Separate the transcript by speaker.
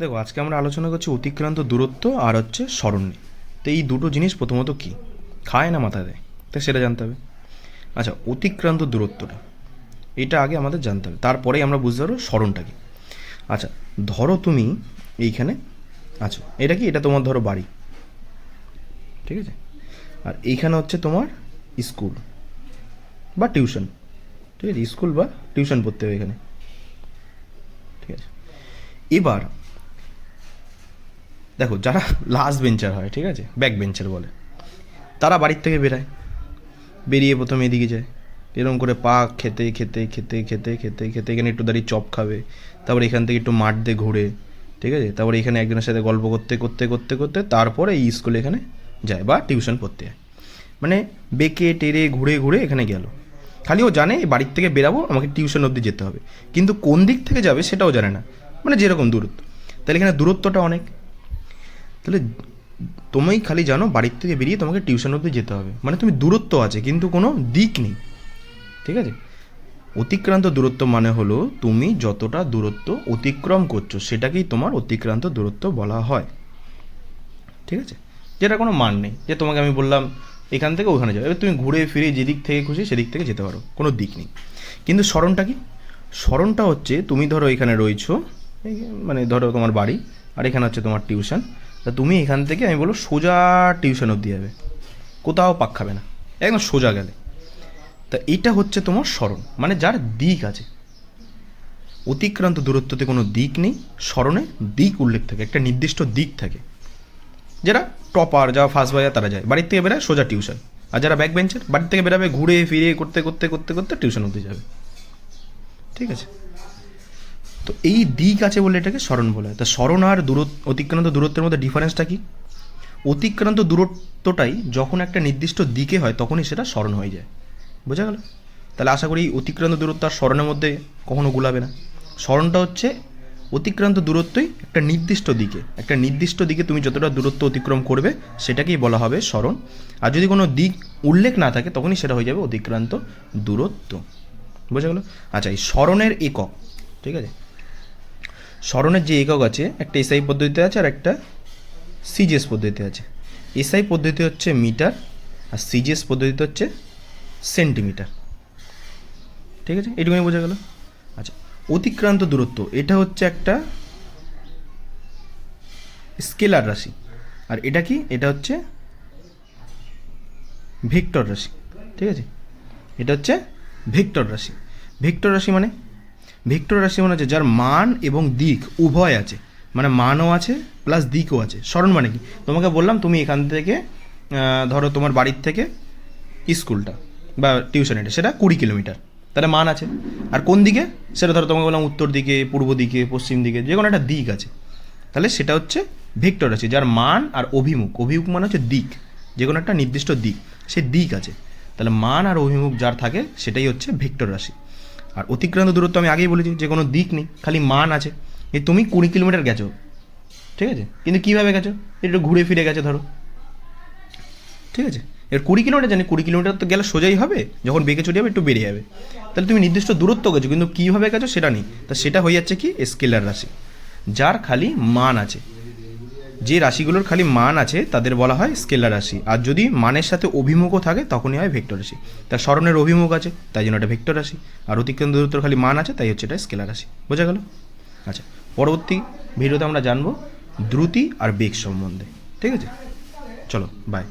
Speaker 1: দেখো, আজকে আমরা আলোচনা করছি অতিক্রান্ত দূরত্ব আর হচ্ছে স্মরণ। তো এই দুটো জিনিস প্রথমত কী? খায় না মাথা দেয় তো সেটা জানতে হবে। আচ্ছা অতিক্রান্ত দূরত্বটা, এটা আগে আমাদের জানতে হবে। তারপরেই আমরা বুঝতে পারব স্মরণটা কি। আচ্ছা ধরো তুমি এইখানে আছো। এটা কি? এটা তোমার ধরো বাড়ি। ঠিক আছে? আর এইখানে হচ্ছে তোমার স্কুল বা টিউশন। ঠিক আছে? স্কুল বা টিউশন পড়তে হবে এখানে। ঠিক আছে? এবার দেখো, যারা লাস্ট বেঞ্চার হয়, ঠিক আছে? ব্যাক বেঞ্চার বলে, তারা বাড়ির থেকে বেরায়। বেরিয়ে প্রথমে এদিকে যায়। এরকম করে পা খেতে খেতে খেতে খেতে খেতে খেতে এখানে একটু দাঁড়িয়ে চপ খাবে। তারপর এখান থেকে একটু মাঠ দিয়ে ঘুরে, ঠিক আছে? তারপরে এখানে একজনের সাথে গল্প করতে করতে করতে করতে তারপরে এই স্কুলে এখানে যায় বা টিউশন পড়তে যায়। মানে বেঁকে, টেরে, ঘুরে ঘুরে এখানে গেল। খালি ও জানে, বাড়ির থেকে বেরাবো, আমাকে টিউশন অবধি যেতে হবে। কিন্তু কোন দিক থেকে যাবে সেটাও জানে না। মানে যেরকম দূরত্ব। তাহলে এখানে দূরত্বটা অনেক। তাহলে তুমি খালি জানো বাড়ির থেকে বেরিয়ে তোমাকে টিউশন অবধি যেতে হবে। মানে তুমি দূরত্ব আছে, কিন্তু কোনো দিক নেই। ঠিক আছে? অতিক্রান্ত দূরত্ব মানে হলো তুমি যতটা দূরত্ব অতিক্রম করছ, সেটাকেই তোমার অতিক্রান্ত দূরত্ব বলা হয়। ঠিক আছে? যেটা কোনো মান নেই। যে তোমাকে আমি বললাম, এখান থেকে ওখানে যাবে এবার তুমি ঘুরে ফিরে যেদিক থেকে খুশি সেদিক থেকে যেতে পারো। কোনো দিক নেই। কিন্তু স্মরণটা কি? স্মরণটা হচ্ছে, তুমি ধরো এখানে রয়েছো মানে ধরো তোমার বাড়ি, আর এখানে হচ্ছে তোমার টিউশন। তা তুমি এখান থেকে, আমি বলব সোজা টিউশন অবধি যাবে। কোথাও পাক খাবে না। একদম সোজা গেলে। তা এটা হচ্ছে তোমার স্মরণ। মানে যার দিক আছে। অতিক্রান্ত দূরত্বতে কোনো দিক নেই। স্মরণে দিক উল্লেখ থাকে। একটা নির্দিষ্ট দিক থাকে। যারা টপার যারা ফার্স্ট বাজার, তারা যায়। বাড়ির থেকে বেরোয় সোজা টিউশন আর যারা ব্যাক বেঞ্চের বাড়ির থেকে বেরোবে, ঘুরে ফিরে করতে করতে করতে করতে টিউশন অবধি যাবে। ঠিক আছে? তো এই দিক আছে বলে এটাকে স্মরণ বলা হয়। তা স্মরণ আর দূরত্ব, অতিক্রান্ত দূরত্বের মধ্যে ডিফারেন্সটা কি? অতিক্রান্ত দূরত্বটাই যখন একটা নির্দিষ্ট দিকে হয়, তখনই সেটা স্মরণ হয়ে যায়। বোঝা গেল? তাহলে আশা করি অতিক্রান্ত দূরত্ব আর স্মরণের মধ্যে কখনো গুলাবে না। স্মরণটা হচ্ছে অতিক্রান্ত দূরত্বই একটা নির্দিষ্ট দিকে। একটা নির্দিষ্ট দিকে তুমি যতটা দূরত্ব অতিক্রম করবে, সেটাকেই বলা হবে স্মরণ। আর যদি কোনো দিক উল্লেখ না থাকে, তখনই সেটা হয়ে যাবে অতিক্রান্ত দূরত্ব। বোঝা গেল? আচ্ছা এই স্মরণের একক, ঠিক আছে? স্মরণের যে একক আছে, একটা এসআই পদ্ধতিতে আছে আর একটা সিজিএস পদ্ধতিতে আছে। এসআই পদ্ধতি হচ্ছে মিটার আর সিজিএস পদ্ধতিতে হচ্ছে সেন্টিমিটার। ঠিক আছে? এটুকুনি বোঝা গেল? আচ্ছা অতিক্রান্ত দূরত্ব, এটা হচ্ছে একটা স্কেলার রাশি। আর এটা কি? এটা হচ্ছে ভেক্টর রাশি। ঠিক আছে? এটা হচ্ছে ভেক্টর রাশি। ভেক্টর রাশি মানে ভেক্টর রাশি মানে হচ্ছে যার মান এবং দিক উভয় আছে। মানে মানও আছে প্লাস দিকও আছে। স্মরণ মানে কি? তোমাকে বললাম, তুমি এখান থেকে ধরো তোমার বাড়ির থেকে স্কুলটা বা টিউশন এটা সেটা কুড়ি কিলোমিটার। তাহলে মান আছে। আর কোন দিকে? সেটা ধরো তোমাকে বললাম, উত্তর দিকে, পূর্ব দিকে, পশ্চিম দিকে, যে কোনো একটা দিক আছে। তাহলে সেটা হচ্ছে ভেক্টর আছে যার মান আর অভিমুখ। অভিমুখ মানে হচ্ছে দিক। যে কোনো একটা নির্দিষ্ট দিক। সে দিক আছে। তাহলে মান আর অভিমুখ যার থাকে, সেটাই হচ্ছে ভেক্টর রাশি। আর অতিক্রান্ত দূরত্ব আমি আগেই বলেছি, যে কোনো দিক নেই, খালি মান আছে। এই তুমি কুড়ি কিলোমিটার গেছো, ঠিক আছে? কিন্তু কীভাবে গেছো? একটু ঘুরে ফিরে গেছো, ধরো। ঠিক আছে? এর কুড়ি কিলোমিটার জানি, কুড়ি কিলোমিটার তো গেলে সোজাই হবে, যখন বেঁকে চলে যাবে একটু বেড়ে যাবে। তাহলে তুমি নির্দিষ্ট দূরত্ব গেছো, কিন্তু কীভাবে গেছো সেটা নেই। তা সেটা হয়ে যাচ্ছে কি, স্কেলার রাশি, যার খালি মান আছে। যে রাশিগুলোর খালি মান আছে, তাদের বলা হয় স্কেলার রাশি। আর যদি মানের সাথে অভিমুখও থাকে, তখনই হয় ভেক্টর রাশি। তার স্মরণের অভিমুখ আছে, তাই জন্য এটা ভেক্টর রাশি। আর অতিক্রান্ত দূরত্বর খালি মান আছে, তাই হচ্ছে এটা স্কেলার রাশি। বোঝা গেল? আচ্ছা পরবর্তী ভিডিওতে আমরা জানব দ্রুতি আর বেগ সম্বন্ধে। ঠিক আছে? চলো বাই